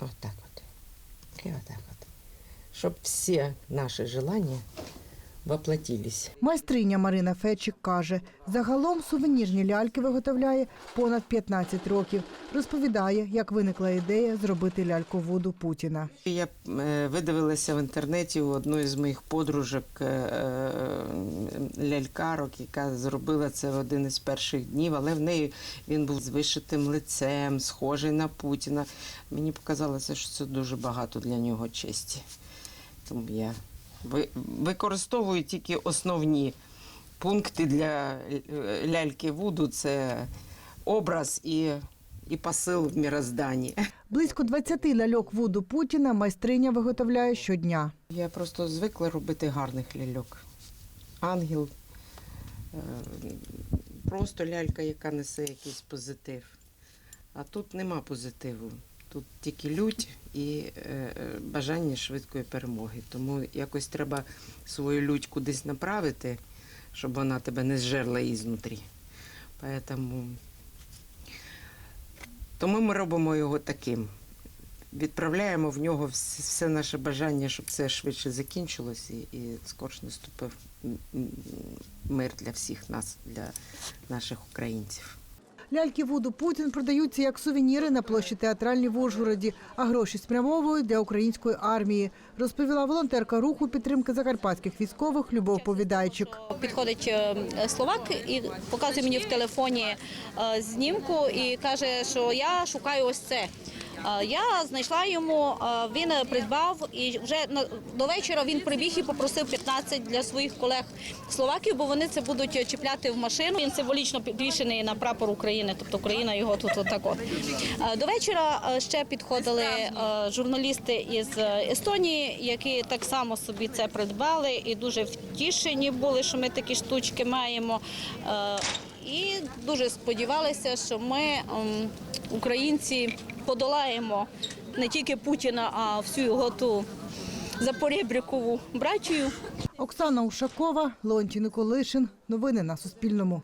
Вот так вот. И вот так вот. Чтобы все наши желания воплотились. Майстриня Марина Фечик каже, загалом сувенірні ляльки виготовляє понад 15 років. Розповідає, як виникла ідея зробити ляльку Вуду Путіна. Я е, видивилася в інтернеті у одної з моїх подружок е, е, лялькарок, яка зробила це в один із перших днів, але в неї він був з вишитим лицем, схожий на Путіна. Мені показалося, що це дуже багато для нього честі. Тому я використовую тільки основні пункти для е, ляльки Вуду це образ і, і посил в мірозданні. Близько 20 ляльок Вуду Путіна майстриня виготовляє щодня. Я просто звикла робити гарних ляльок. Ангел, е, просто лялька, яка несе якийсь позитив. А тут нема позитиву. Тут тільки лють і е, бажання швидкої перемоги. Тому якось треба свою лють кудись направити, щоб вона тебе не зжерла ізнутрі. Поэтому... Тому ми робимо його таким. Відправляємо в нього вс- все наше бажання, щоб це швидше закінчилось і, і скорше наступив мир для всіх нас, для наших українців. Ляльки Вуду Путін продаються як сувеніри на площі театральній в Ужгороді, а гроші спрямовують для української армії, розповіла волонтерка руху підтримки закарпатських військових Любов Повідайчик. Підходить е, словак і показує мені в телефоні е, знімку і каже, що я шукаю ось це. Е, Я знайшла йому, е, він придбав і вже до вечора він прибіг і попросив 15 для своїх колег словаків, бо вони це будуть чіпляти в машину. Він символічно підвішений на прапор України, тобто Україна його тут отако. Е, До вечора ще підходили журналісти із Естонії, які так само собі це придбали і дуже втішені були, що ми такі штучки маємо. І дуже сподівалися, що ми, ем, українці, подолаємо не тільки Путіна, а всю його ту запорєбрікову братію. Оксана Ушакова, Леонтій Николишин. Новини на Суспільному.